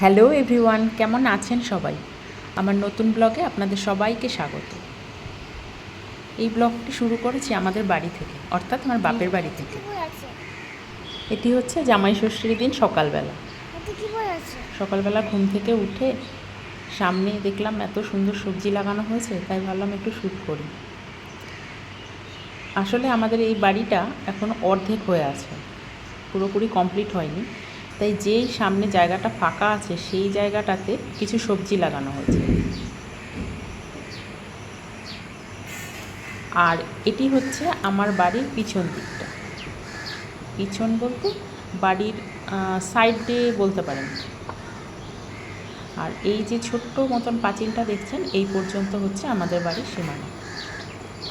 Hello everyone কেমন আছেন সবাই? আমার নতুন ব্লগে আপনাদের সবাইকে স্বাগত। এই ব্লগটি শুরু করেছি আমাদের বাড়ি থেকে অর্থাৎ আমার বাপের বাড়ি থেকে। এটি হচ্ছে জামাই ষষ্ঠীর দিন সকালবেলা। সকালবেলা ঘুম থেকে উঠে সামনে দেখলাম এত সুন্দর সবজি লাগানো হয়েছে তাই ভাবলাম একটু শ্যুট করি। আসলে আমাদের এই বাড়িটা এখন অর্ধেক হয়ে আছে পুরোপুরি কমপ্লিট হয়নি। তাই যেই সামনে জায়গাটা ফাঁকা আছে, সেই জায়গাটাতে কিছু সবজি লাগানো হয়েছে। আর এটি হচ্ছে আমার বাড়ির পিছন দিকটা। পিছন বলতে বাড়ির সাইড বলতে পারেন। আর এই যে ছোট্ট মতন পাঁচিলটা দেখছেন, এই পর্যন্ত হচ্ছে আমাদের বাড়ির সীমানা।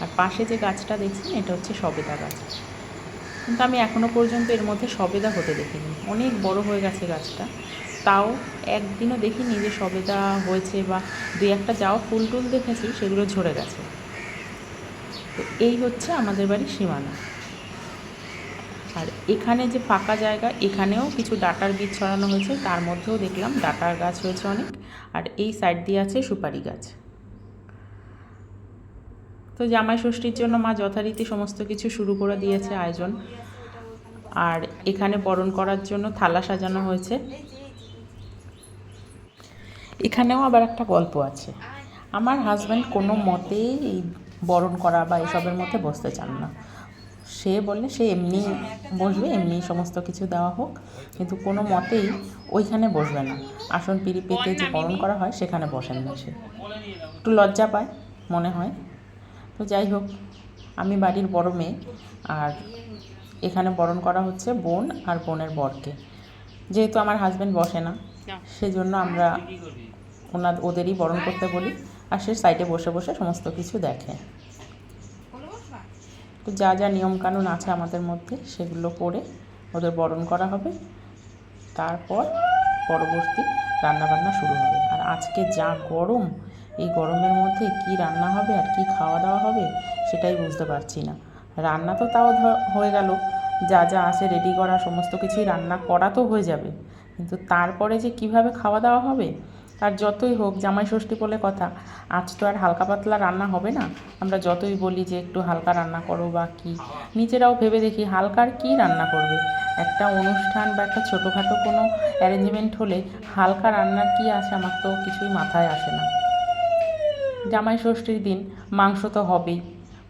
আর পাশে যে গাছটা দেখছেন, এটা হচ্ছে সবেদা গাছ। কিন্তু আমি এখনও পর্যন্ত এর মধ্যে সবেদা হতে দেখিনি। অনেক বড় হয়ে গেছে গাছটা। তাও একদিনও দেখিনি যে সবেদা হয়েছে বা দুই একটা যাও ফুল টুল দেখেছি, সেগুলো ঝরে গেছে। তো এই হচ্ছে আমাদের বাড়ির সীমানা। আর এখানে যে ফাঁকা জায়গা, এখানেও কিছু ডাটার বীজ ছড়ানো হয়েছে। তার মধ্যেও দেখলাম ডাটার গাছ হয়েছে অনেক। আর এই সাইড দিয়ে আছে সুপারি গাছ। তো জামাই ষষ্ঠীর জন্য মা যথারীতি সমস্ত কিছু শুরু করে দিয়েছে আয়োজন। আর এখানে বরণ করার জন্য থালা সাজানো হয়েছে। এখানেও আবার একটা গল্প আছে। আমার হাজব্যান্ড কোনো মতেই এই বরণ করা বা এসবের মধ্যে বসতে চান না। সে বললে, সে এমনি বসবে, এমনি সমস্ত কিছু দেওয়া হোক। কিন্তু কোনো মতেই ওইখানে বসবে না। আসন পিড়ি পেতে যে বরণ করা হয়, সেখানে বসেন না সে। একটু লজ্জা পায়, মনে হয়। তো যাই হোক আমি বাড়ির বড় মেয়ে আর এখানে বরণ করা হচ্ছে বোন আর বোনের বরকে। যেহেতু আমার হাজব্যান্ড বসে না সেজন্য আমরা ওনার ওদেরই বরণ করতে বলি আর সে সাইডে বসে বসে সমস্ত কিছু দেখে। তো যা যা নিয়মকানুন আছে আমাদের মধ্যে সেগুলো করে ওদের বরণ করা হবে। তারপর পরবর্তী রান্নাবান্না শুরু হবে। আর আজকে যা গরম এই গরমের মধ্যে কি রান্না হবে আর কি খাওয়া দাওয়া হবে সেটাই বুঝতে পারছি না। রান্না তো তাও হয়ে গেল। যা যা আছে রেডি করা, সমস্ত কিছুই রান্না করা তো হয়ে যাবে। কিন্তু তারপরে যে কীভাবে খাওয়া দাওয়া হবে? আর যতই হোক, জামাই ষষ্ঠী বলে কথা, আজ তো আর হালকা পাতলা রান্না হবে না। আমরা যতই বলি যে একটু হালকা রান্না করো বা কি, নিজেরাও ভেবে দেখি হালকার কি রান্না করবে। একটা অনুষ্ঠান বা একটা ছোটোখাটো কোনো অ্যারেঞ্জমেন্ট হলে হালকা রান্নার কি আছে আমার তো কিছুই মাথায় আসে না। জামাই ষষ্ঠীর দিন মাংস তো হবেই,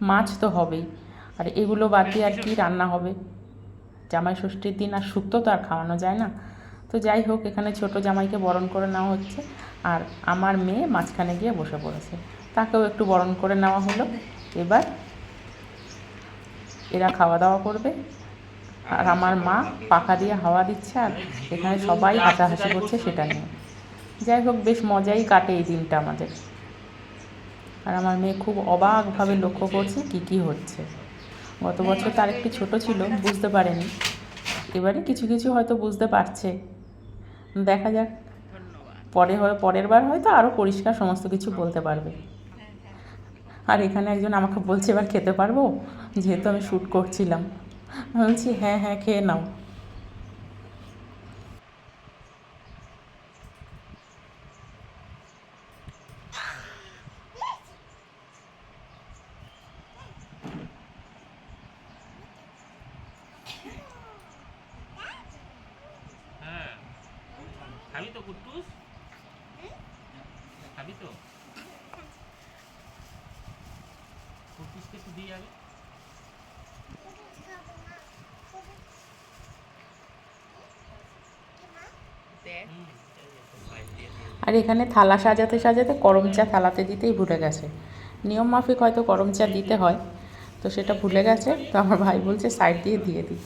মাছ তো হবেই। আর এগুলো বাদ দিয়ে আর কি রান্না হবে? জামাই ষষ্ঠীর দিন আর শুক্তো তো আর খাওয়ানো যায় না। তো যাই হোক, এখানে ছোট জামাইকে বরণ করে নেওয়া হচ্ছে। আর আমার মেয়ে মাঝখানে গিয়ে বসে পড়েছে। তাকেও একটু বরণ করে নেওয়া হলো। এবার এরা খাওয়া দাওয়া করবে। আর আমার মা পাখা দিয়ে হাওয়া দিচ্ছে আর এখানে সবাই হাসাহাসি করছে সেটা নিয়ে। যাই হোক, বেশ মজাই কাটে এই দিনটা আমাদের। আর আমার মেয়ে খুব অবাকভাবে লক্ষ্য করছে কী কী হচ্ছে। গত বছর তার একটু ছোট ছিল, বুঝতে পারেনি। এবারে কিছু কিছু হয়তো বুঝতে পারছে। দেখা যাক। পরে হয় পরের বার হয়তো আরও পরিষ্কার সমস্ত কিছু বলতে পারবে। আর এখানে একজন আমাকে বলছে, এবার খেতে পারব? যেহেতু আমি শ্যুট করছিলাম। আমি বলছি হ্যাঁ হ্যাঁ খেয়ে নাও হ্যাঁ খাবি তো কুট্টুস খাবি তো দিয়ে যাবে আর এখানে থালা সাজাতে সাজাতে করম চা থালাতে দিতেই ভুলে গেছে। নিয়ম মাফিক হয়তো করম চা দিতে হয় তো সেটা ভুলে গেছে তো আমার ভাই বলছে সাইড দিয়ে দিয়ে দিই।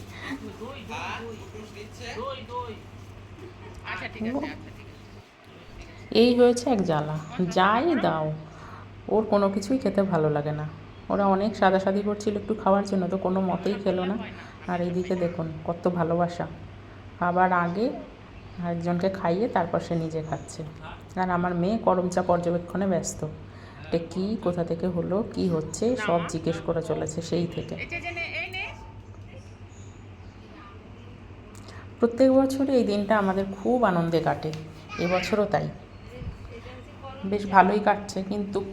দই দই এই হয়েছে এক জ্বালা। যাই দাও ওর কোনো কিছুই খেতে ভালো লাগে না। ওরা অনেক সাদাসাদি করছিল একটু খাওয়ার জন্য, তো কোনো মতেই খেলো না। আর এইদিকে দেখুন, কত ভালোবাসা। আবার আগে একজনকে খাইয়ে তারপর সে নিজে খাচ্ছে। আর আমার মেয়ে করম চা পর্যবেক্ষণে ব্যস্ত। এটা কী, কোথা থেকে হলো, কি হচ্ছে, সব জিজ্ঞেস করে চলেছে সেই থেকে। প্রত্যেক বছরই এই দিনটা আমাদের খুব আনন্দে কাটে। এবছরও তাই। বেশ ভালোই কাটছে, কিন্তু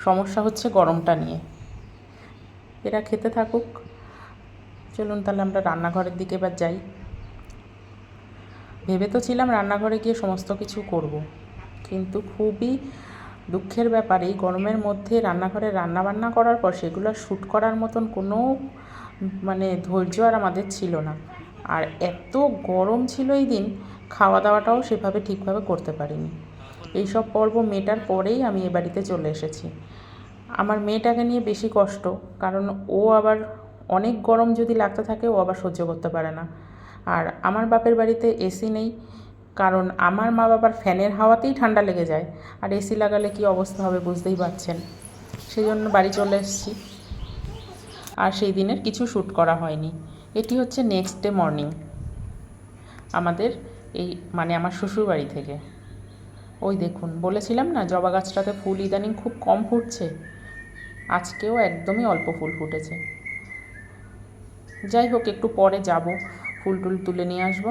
সমস্যা হচ্ছে গরমটা নিয়ে। এরা খেতে থাকুক। চলুন তাহলে আমরা রান্নাঘরের দিকে এবার যাই। ভেবে তো ছিলাম রান্নাঘরে গিয়ে সমস্ত কিছু করব। কিন্তু খুবই দুঃখের ব্যাপার, এই গরমের মধ্যে রান্নাঘরে রান্না বান্না করার পর সেগুলো শ্যুট করার মতন কোনো মানে ধৈর্য আর আমাদের ছিল না। আর এত গরম ছিল এই দিন খাওয়া দাওয়াটাও সেভাবে ঠিকভাবে করতে পারিনি। এইসব পর্ব মেটার পরেই আমি এ বাড়িতে চলে এসেছি। আমার মেয়েটাকে নিয়ে বেশি কষ্ট, কারণ ও আবার অনেক গরম যদি লাগতে থাকে, ও আবার সহ্য করতে পারে না। আর আমার বাপের বাড়িতে এসি নেই, কারণ আমার মা বাবার ফ্যানের হাওয়াতেই ঠান্ডা লেগে যায়। আর এসি লাগালে কি অবস্থা হবে বুঝতেই পারছেন। সেই জন্য বাড়ি চলে এসেছি। আর সেই দিনের কিছু শ্যুট করা হয়নি। এটি হচ্ছে নেক্সট ডে মর্নিং আমাদের এই মানে আমার শ্বশুর বাড়ি থেকে। ওই দেখুন, বলেছিলাম না জবা গাছটাতে ফুল ইদানিং খুব কম ফুটছে? আজকেও একদমই অল্প ফুল ফুটেছে। যাই হোক, একটু পরে যাব, ফুল টুল তুলে নিয়ে আসব।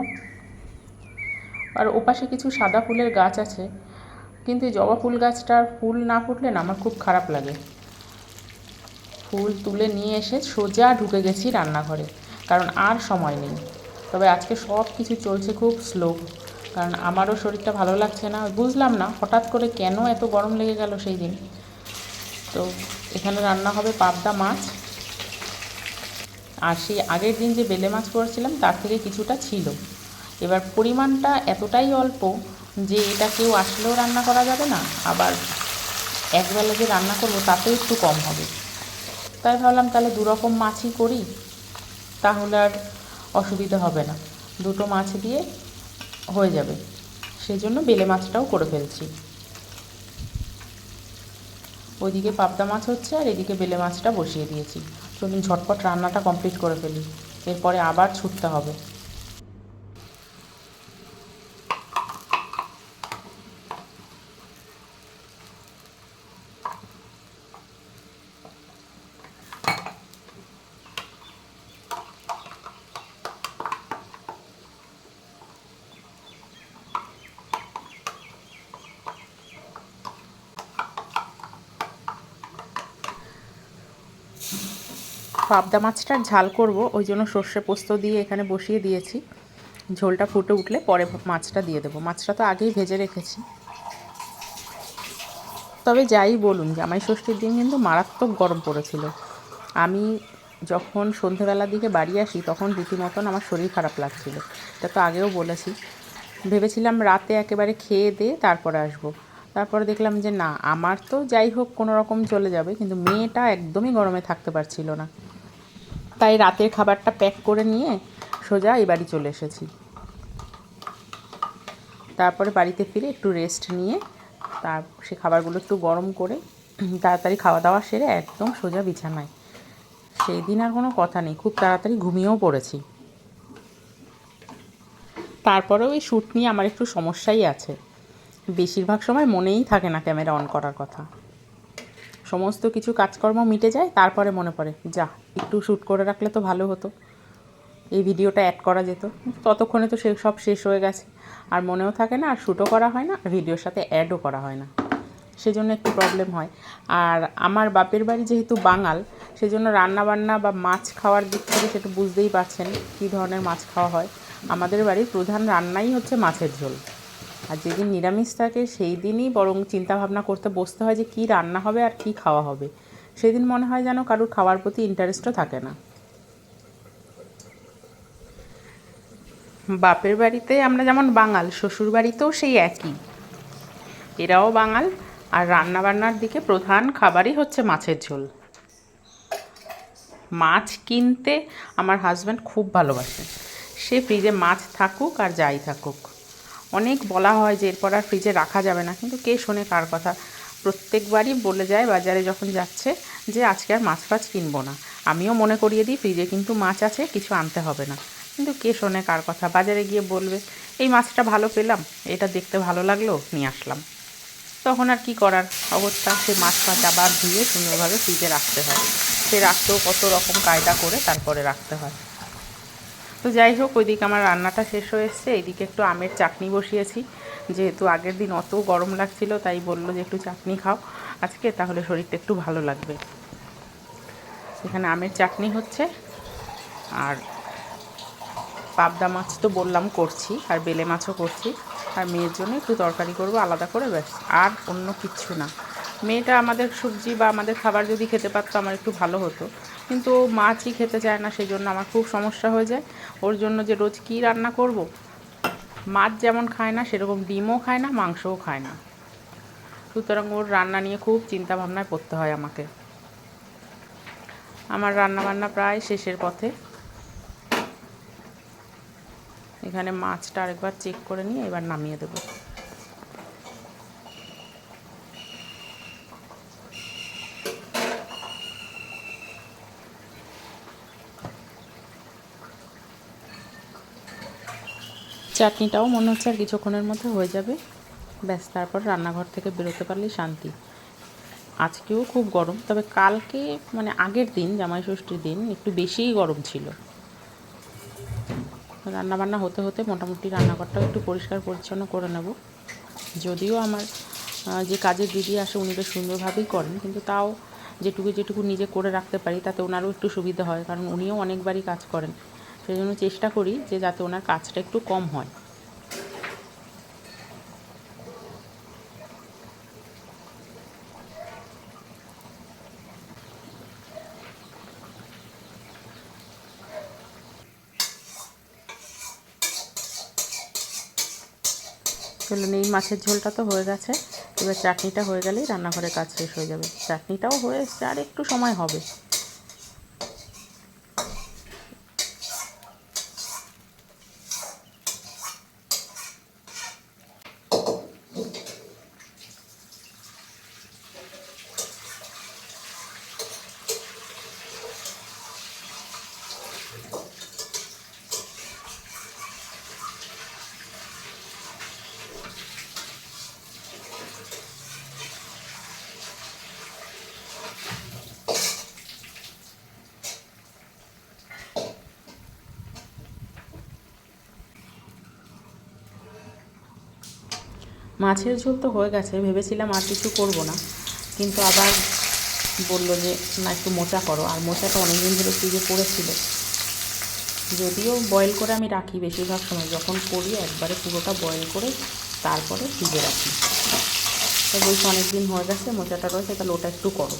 আর ওপাশে কিছু সাদা ফুলের গাছ আছে, কিন্তু জবা ফুল গাছটার ফুল না ফুটলে না আমার খুব খারাপ লাগে। ফুল তুলে নিয়ে এসে সোজা ঢুকে গেছি রান্নাঘরে, কারণ আর সময় নেই। তবে আজকে সব কিছু চলছে খুব স্লো কারণ আমারও শরীরটা ভালো লাগছে না। বুঝলাম না হঠাৎ করে কেন এত গরম লেগে গেল সেই দিন। তো এখানে রান্না হবে পাবদা মাছ। আর সেই আগের দিন যে বেলে মাছ করেছিলাম, তার থেকে কিছুটা ছিল। এবার পরিমাণটা এতটাই অল্প যে এটা কেউ আসলেও রান্না করা যাবে না, আবার একবেলা যে রান্না করব তাতেও একটু কম হবে। তাই ভাবলাম তাহলে দুরকম মাছই করি, তাহলে আর অসুবিধা হবে না। দুটো মাছ দিয়ে হয়ে যাবে। সেই জন্য বেলে মাছটাও করে ফেলছি। ওইদিকে পাবদা মাছ হচ্ছে আর এদিকে বেলে মাছটা বসিয়ে দিয়েছি। চলুন ঝটপট রান্নাটা কমপ্লিট করে ফেলি। এরপরে আবার ছুটতে হবে। পাবদা মাছটার ঝাল করব, ওই জন্য সর্ষে পোস্ত দিয়ে এখানে বসিয়ে দিয়েছি। ঝোলটা ফুটে উঠলে পরে মাছটা দিয়ে দেবো। মাছটা তো আগেই ভেজে রেখেছি। তবে যাই বলুন জামাই ষষ্ঠীর দিন কিন্তু মারাত্মক গরম পড়েছিল। আমি যখন সন্ধেবেলার দিকে বাড়ি আসি, তখন রীতিমতন আমার শরীর খারাপ লাগছিল। এটা তো আগেও বলেছি। ভেবেছিলাম রাতে একেবারে খেয়ে দিয়ে তারপরে আসব। তারপরে দেখলাম যে, না, আমার তো যাই হোক, কোনো রকম চলে যাবে, কিন্তু মেয়েটা একদমই গরমে থাকতে পারছিল না। তাই রাতের খাবারটা প্যাক করে নিয়ে সোজা এই বাড়ি চলে এসেছি। তারপরে বাড়িতে ফিরে একটু রেস্ট নিয়ে তার, সে খাবারগুলো একটু গরম করে তাড়াতাড়ি খাওয়া দাওয়া সেরে একদম সোজা বিছানায়। সেই দিন আর কোনো কথা নেই, খুব তাড়াতাড়ি ঘুমিয়েও পড়েছি। তারপরেও এই শ্যুট নিয়ে আমার একটু সমস্যাই আছে। বেশিরভাগ সময় মনেই থাকে না ক্যামেরা অন করার কথা। সমস্ত কিছু কাজকর্ম মিটে যায়, তারপরে মনে পড়ে, যা, একটু শ্যুট করে রাখলে তো ভালো হতো। এই ভিডিওটা অ্যাড করা যেত। ততক্ষণে তো সে সব শেষ হয়ে গেছে। আর মনেও থাকে না, আর শ্যুটও করা হয় না ভিডিওর সাথে অ্যাডও করা হয় না। সেজন্য একটু প্রবলেম হয়। আর আমার বাপের বাড়ি যেহেতু বাঙাল, সেজন্য রান্না বান্না বা মাছ খাওয়ার দিক থেকে সেটা বুঝতেই পারছেন কী ধরনের মাছ খাওয়া হয়। আমাদের বাড়ির প্রধান রান্নাই হচ্ছে মাছের ঝোল। আর যেদিন নিরামিষ থাকে, সেই দিনই বরং চিন্তা ভাবনা করতে বসতে হয় যে কী রান্না হবে আর কী খাওয়া হবে। সেদিন মনে হয় যেন কারোর খাওয়ার প্রতি ইন্টারেস্টও থাকে না। বাপের বাড়িতে আমরা যেমন বাঙাল, শ্বশুর বাড়িতেও সেই একই। এরাও বাঙাল আর রান্না বান্নার দিকে প্রধান খাবারই হচ্ছে মাছের ঝোল। মাছ কিনতে আমার হাজব্যান্ড খুব ভালোবাসে। সে ফ্রিজে মাছ থাকুক আর যাই থাকুক। অনেক বলা হয় যে এরপর আর ফ্রিজে রাখা যাবে না। কিন্তু কে শোনে কার কথা? প্রত্যেকবারই বলে যায় বাজারে যখন যাচ্ছে যে, আজকে আর মাছ ফাছ কিনবো না। আমিও মনে করিয়ে দিই ফ্রিজে কিন্তু মাছ আছে, কিছু আনতে হবে না। কিন্তু কে শোনে কার কথা? বাজারে গিয়ে বলবে, এই মাছটা ভালো পেলাম, এটা দেখতে ভালো লাগল, নিয়ে আসলাম। তখন আর কি করার? অবস্থা সে মাছ ফাছ আবার ধুয়ে সুন্দরভাবে ফ্রিজে রাখতে হয়। সে রাখতেও কত রকম কায়দা করে তারপরে রাখতে হয়। তো যাই হোক, ওইদিকে আমার রান্নাটা শেষ হয়ে এসছে। এইদিকে একটু আমের চাটনি বসিয়েছি। যেহেতু আগের দিন অত গরম লাগছিল, তাই বলল যে একটু চাটনি খাও। আজকে তাহলে শরীরটা একটু ভালো লাগবে। এখানে আমের চাটনি হচ্ছে। আর পাবদা মাছ তো বললাম করছি, আর বেলে মাছও করছি। আর মেয়ের জন্য একটু তরকারি করব আলাদা করে, ব্যাস। আর অন্য কিচ্ছু না। মেয়েটা আমাদের সবজি বা আমাদের খাবার যদি খেতে পারতো, আমার একটু ভালো হতো। কিন্তু মাছই খেতে চায় না সেই জন্য আমার খুব সমস্যা হয়ে যায়। ওর জন্য যে রোজ কী রান্না করব? মাছ যেমন খায় না, সেরকম ডিমও খায় না, মাংসও খায় না। সুতরাং ওর রান্না নিয়ে খুব চিন্তা ভাবনায় পড়তে হয় আমাকে। আমার রান্না বান্না প্রায় শেষের পথে। এখানে মাছটা আরেকবার চেক করে নিয়ে এবার নামিয়ে দেবো। চাটনিটাও মনে হচ্ছে আর কিছুক্ষণের মধ্যে হয়ে যাবে। ব্যাস, তারপর রান্নাঘর থেকে বেরোতে পারলেই শান্তি। আজকেও খুব গরম, তবে কালকে মানে আগের দিন, জামাই ষষ্ঠীর দিন, একটু বেশিই গরম ছিল। রান্না বান্না হতে হতে মোটামুটি রান্নাঘরটাও একটু পরিষ্কার পরিচ্ছন্ন করে নেব। যদিও আমার যে কাজের দিদি আসে, উনি বেশ সুন্দরভাবেই করেন, কিন্তু তাও যেটুকু যেটুকু নিজে করে রাখতে পারি, তাতে ওনারও একটু সুবিধা হয়, কারণ উনিও অনেকবারই কাজ করেন। সেই জন্য চেষ্টা করি যে যাতে ওনার কাজটা একটু কম হয়। চলুন এই মাছের ঝোলটা তো হয়ে গেছে। এবার চাটনিটা হয়ে গেলেই রান্নাঘরের কাজ শেষ হয়ে যাবে। চাটনিটাও হয়ে এসছে, আর একটু সময় হবে। মাছের ঝোল তো হয়ে গেছে, ভেবেছিলাম আর কিছু করব না। কিন্তু আবার বলল যে, না, একটু মোচা করো। আর মোচাটা অনেকদিন ধরে ফ্রিজে পড়েছিল। যদিও বয়েল করে আমি রাখি বেশিরভাগ সময়, যখন করি একবারে পুরোটা বয়েল করে তারপরে ফ্রিজে রাখি। তো বলছি অনেক দিন হয়ে গেছে, মোচাটা রয়েছে, তাহলে ওটা একটু করো।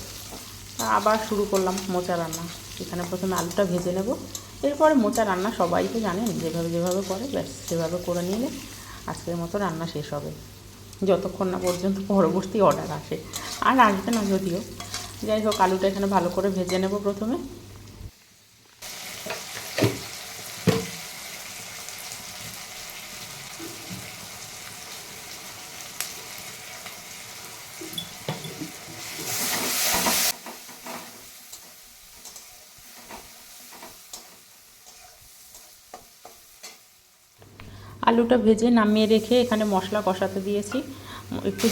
আবার শুরু করলাম মোচা রান্না। এখানে প্রথমে আলুটা ভেজে নেব। এরপরে মোচা রান্না সবাই তো জানেন, যেভাবে যেভাবে করে, ব্যাস সেভাবে করে নিলে আজকের মতো রান্না শেষ হবে। যতক্ষণ না পর্যন্ত পরবর্তী অর্ডার আসে। আর আসবে না যদিও। যাই হোক, আলুটা এখানে ভালো করে ভেজে নেব প্রথমে। আলুটা ভেজে নামিয়ে রেখে এখানে মশলা কষাতে দিয়েছি। একটু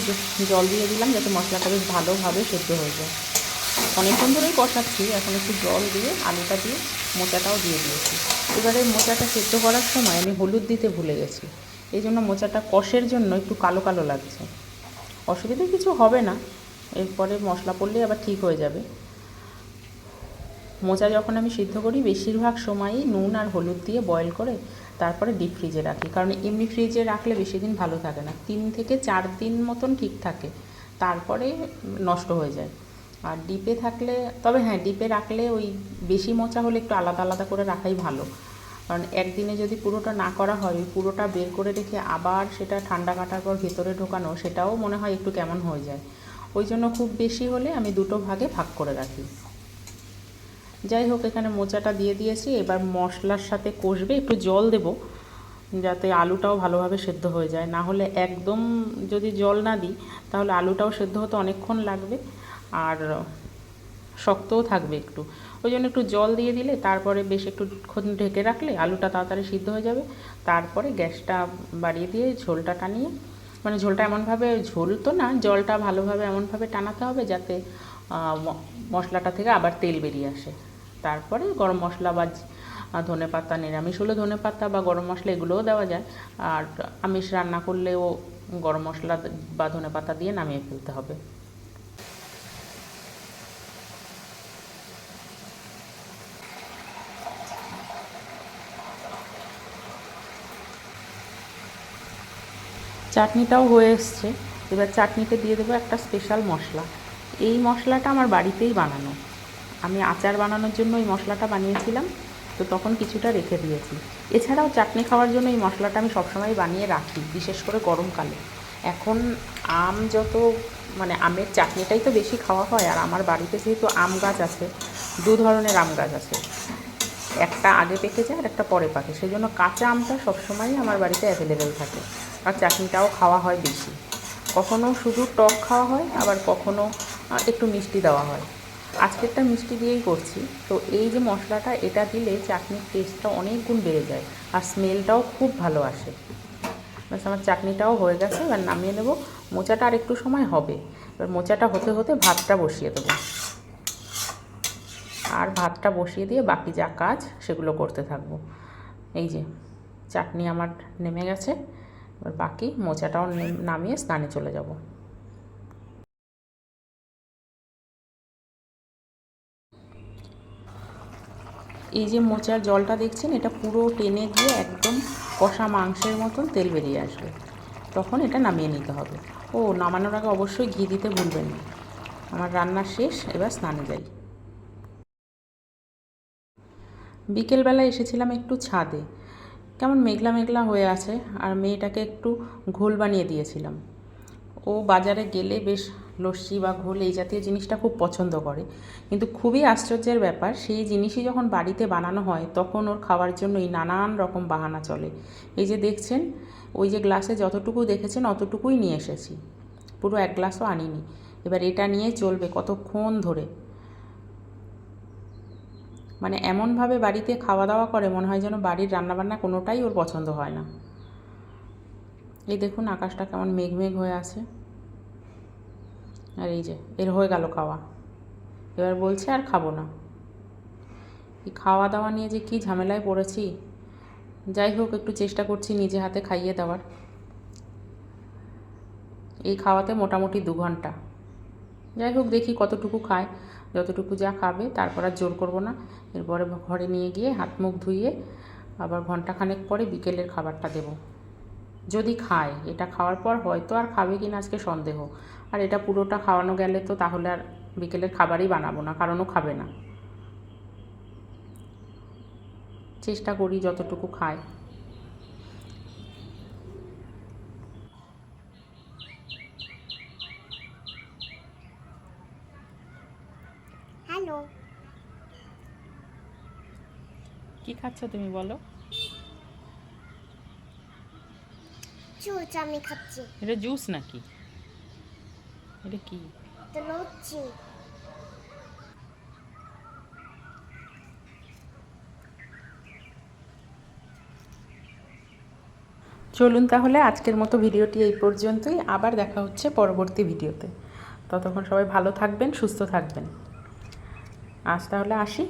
জল দিয়ে দিলাম যাতে মশলাটা বেশ ভালোভাবে সেদ্ধ হয়ে যায়। অনেকক্ষণ ধরেই কষাচ্ছি, এখন একটু জল দিয়ে, আলুটা দিয়ে মোচাটাও দিয়ে দিয়েছি। এবারে মোচাটা সেদ্ধ করার সময় আমি হলুদ দিতে ভুলে গেছি। এই জন্য মোচাটা কষের জন্য একটু কালো কালো লাগছে। অসুবিধা কিছু হবে না, এরপরে মশলা পড়লেই আবার ঠিক হয়ে যাবে। মোচা যখন আমি সিদ্ধ করি, বেশিরভাগ সময়ই নুন আর হলুদ দিয়ে বয়েল করে তারপরে ডিপ ফ্রিজে রাখি। কারণ এমনি ফ্রিজে রাখলে বেশি দিন ভালো থাকে না। তিন থেকে চার দিন মতন ঠিক থাকে। তারপরে নষ্ট হয়ে যায়। আর ডিপে থাকলে, তবে হ্যাঁ ডিপে রাখলে ওই বেশি মোচা হলে একটু আলাদা আলাদা করে রাখাই ভালো। কারণ একদিনে যদি পুরোটা না করা হয়, ওই পুরোটা বের করে রেখে আবার সেটা ঠান্ডা কাটার পর ভেতরে ঢোকানো, সেটাও মনে হয় একটু কেমন হয়ে যায়। ওই জন্য খুব বেশি হলে আমি দুটো ভাগে ভাগ করে রাখি। যাই হোক, এখানে মোচাটা দিয়ে দিয়েছি। এবার মশলার সাথে কষবে, একটু জল দেব, যাতে আলুটাও ভালোভাবে সেদ্ধ হয়ে যায়। না হলে একদম যদি জল না দিই, তাহলে আলুটাও সেদ্ধ হতে অনেকক্ষণ লাগবে আর শক্তও থাকবে একটু। ওই জন্য একটু জল দিয়ে দিলে, তারপরে বেশ একটুক্ষণ ঢেকে রাখলে আলুটা তাড়াতাড়ি সিদ্ধ হয়ে যাবে। তারপরে গ্যাসটা বাড়িয়ে দিয়ে ঝোলটা টানিয়ে মানে ঝোলটা এমনভাবে ঝোল তো না, জলটা ভালোভাবে এমনভাবে টানাতে হবে যাতে মশলাটা থেকে আবার তেল বেরিয়ে আসে। তারপরে গরম মশলা বা ধনে পাতা, নিরামিষ হলে ধনে পাতা বা গরম মশলা এগুলোও দেওয়া যায়। আর আমিষ রান্না করলেও গরম মশলা বা ধনে পাতা দিয়ে নামিয়ে ফেলতে হবে। চাটনিটাও হয়ে এসছে। এবার চাটনিতে দিয়ে দেবো একটা স্পেশাল মশলা। এই মশলাটা আমার বাড়িতেই বানানো। আমি আচার বানানোর জন্য এই মশলাটা বানিয়েছিলাম, তো তখন কিছুটা রেখে দিয়েছি। এছাড়াও চাটনি খাওয়ার জন্য এই মশলাটা আমি সবসময় বানিয়ে রাখি, বিশেষ করে গরমকালে। এখন আম যত মানে আমের চাটনিটাই তো বেশি খাওয়া হয়, আর আমার বাড়িতে যেহেতু আম গাছ আছে, দু ধরনের আম গাছ আছে, একটা আগে পেকে যায় আর একটা পরে পাকে। সেই জন্য কাঁচা আমটা সবসময়ই আমার বাড়িতে অ্যাভেলেবেল থাকে, আর চাটনিটাও খাওয়া হয় বেশি। কখনো শুধু টক খাওয়া হয়, আবার কখনো একটু মিষ্টি দেওয়া হয়। আজকেরটা মিষ্টি দিয়েই করছি। তো এই যে মশলাটা, এটা দিলে চাটনির টেস্টটা অনেক গুণ বেড়ে যায় আর স্মেলটাও খুব ভালো আসে। ব্যাস, আমার চাটনিটাও হয়ে গেছে, এবার নামিয়ে নেব। মোচাটা আর একটু সময় হবে। এবার মোচাটা হতে হতে ভাতটা বসিয়ে দেবো। আর ভাতটা বসিয়ে দিয়ে বাকি যা কাজ, সেগুলো করতে থাকব। এই যে, চাটনি আমার নেমে গেছে। এবার বাকি মোচাটাও নামিয়ে স্নানে চলে যাব। এই যে মোচার জলটা দেখছেন, এটা পুরো টেনে গিয়ে একদম কষা মাংসের মতন তেল বেরিয়ে আসবে। তখন এটা নামিয়ে নিতে হবে। ও, নামানোর আগে অবশ্যই ঘি দিতে ভুলবেন না। আমার রান্না শেষ, এবার স্নানে যাই। বিকেলবেলা এসেছিলাম একটু ছাদে। কেমন মেঘলা মেঘলা হয়ে আছে, আর মেয়েটাকে একটু ঘোল বানিয়ে দিয়েছিলাম। ও বাজারে গেলে বেশ লস্যি বা ঘোল এই জাতীয় জিনিসটা খুব পছন্দ করে। কিন্তু খুবই আশ্চর্যের ব্যাপার, সেই জিনিসই যখন বাড়িতে বানানো হয়, তখন ওর খাওয়ার জন্য এই নানান রকম বাহানা চলে। এই যে দেখছেন, ওই যে গ্লাসে যতটুকু দেখেছেন, অতটুকুই নিয়ে এসেছি। পুরো এক গ্লাসও আনিনি। এবার এটা নিয়ে চলবে কতক্ষণ ধরে? মানে এমনভাবে বাড়িতে খাওয়া দাওয়া করে, মনে হয় যেন বাড়ির রান্নাবান্না কোনোটাই ওর পছন্দ হয় না। এই দেখুন, আকাশটা কেমন মেঘ মেঘ হয়ে আছে। আর এই যে এর হয়ে গেল খাওয়া। এবার বলছে, আর খাব না। এই খাওয়া দাওয়া নিয়ে যে কী ঝামেলায় পড়েছি? যাই হোক, একটু চেষ্টা করছি নিজে হাতে খাইয়ে দেওয়ার। এই খাওয়াতে মোটামুটি দু ঘণ্টা। যাই হোক, দেখি কতটুকু খায়, যতটুকু যা খাবে, তারপর আর জোর করব না। এরপরে ঘরে নিয়ে গিয়ে হাত মুখ ধুইয়ে আবার ঘন্টাখানেক পরে বিকেলের খাবারটা দেব। যদি খায়, এটা খাওয়ার পর হয়তো আর খাবে কি না আজকে সন্দেহ। আর এটা পুরোটা খাওয়ানো গেলে তো তাহলে আর বিকেলের খাবারই বানাবো না কারণ ও খাবে না। চেষ্টা করি যতটুকু খায়। হ্যালো। কি খাচ্ছ তুমি বলো? জুস আমি খাচ্ছি। এটা জুস নাকি? এটা কি? লুচি। চলুন তাহলে আজকের মতো ভিডিওটি এই পর্যন্তই। আবার দেখা হচ্ছে পরবর্তী ভিডিওতে। ততক্ষণ সবাই ভালো থাকবেন সুস্থ থাকবেন। আজ তাহলে আসি।